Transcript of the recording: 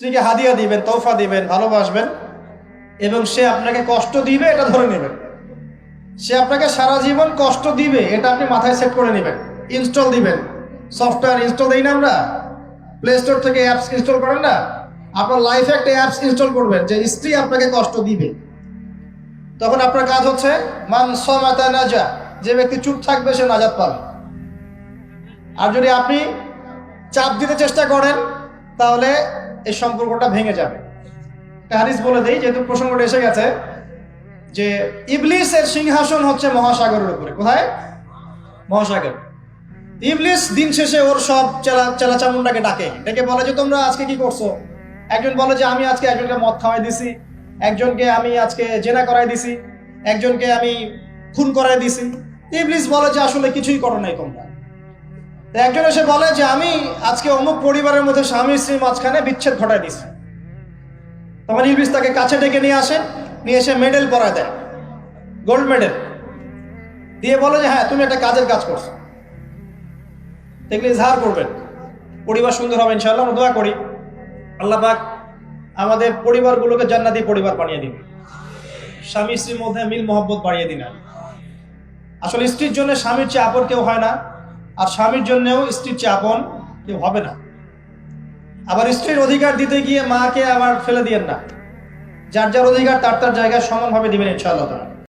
স্ত্রীকে হাদিয়া দিবেন তোফা দিবেন, ভালোবাসবেন এবং সে আপনাকে কষ্ট দিবে, এটা ধরে নেবেন। সে আপনাকে সারা জীবন কষ্ট দিবে, এটা আপনি মাথায় সেট করে নেবেন। ইনস্টল দিবেন। সফটওয়্যার ইনস্টল দিই না আমরা? প্লে স্টোর থেকে অ্যাপস ইনস্টল করেন না? আপনার লাইফে একটা অ্যাপস ইনস্টল করবেন, যে স্ত্রী আপনাকে কষ্ট দিবে। তখন আপনার কাজ হচ্ছে, মান সমাতা নাজা, যে ব্যক্তি চুপ থাকবে, সে নাজাত পাবে। আর যদি আপনি চাপ দিতে চেষ্টা করেন, তাহলে এই সম্পর্কটা ভেঙে যাবে। হাদিস বলে দেই, যেহেতু প্রসঙ্গটা এসে গেছে যে ইবলিসের সিংহাসন হচ্ছে মহাসাগরের উপরে। কোথায়? মহাসাগর। ইবলিস দিন শেষে ওর সব চেলা চেলা চামুন্ডাকে ডাকে। ডেকে বলে যে, তোমরা আজকে কি করছ? একজন বলে যে, আমি আজকে একজনকে মদ খাওয়াই দিছি, একজনকে আমি আজকে জেনা করাই দিছি, একজনকে আমি খুন করাই দিছি। ইবলিস বলে যে, আসলে কিছুই করো নাই তোমরা। একজন এসে বলে যে, আমি আজকে অমুক পরিবারের মধ্যে স্বামী স্ত্রীর মাঝখানে বিচ্ছেদ ঘটাই দিছি। তখন ইবলিস তাকে কাছে ডেকে নিয়ে আসেন নিয়ে এসে মেডেল পরায় দেয়, গোল্ড মেডেল। দিয়ে বলে যে হ্যাঁ তুমি একটা কাজের কাজ করছ। দেখলে ইজহার করবেন। পরিবার সুন্দর হবে ইনশাল্লাহ আমরা দোয়া করি। আল্লাহ পাক আমাদের পরিবারগুলোকে জান্নাতি পরিবার বানিয়ে দিন। স্বামী স্ত্রীর মধ্যে মিল মোহব্বত বাড়িয়ে দিন। আসলে স্ত্রীর জন্য স্বামীর চেয়ে আপন কেউ হয় না। আর স্বামীর জন্যেও স্ত্রীর চাপন কেউ হবে না। আবার স্ত্রীর অধিকার দিতে গিয়ে মাকে আবার ফেলে দিয়েন না। যার যার অধিকার তার তার জায়গায় সমানভাবে দিবেন ইনশাআল্লাহ তাআলা।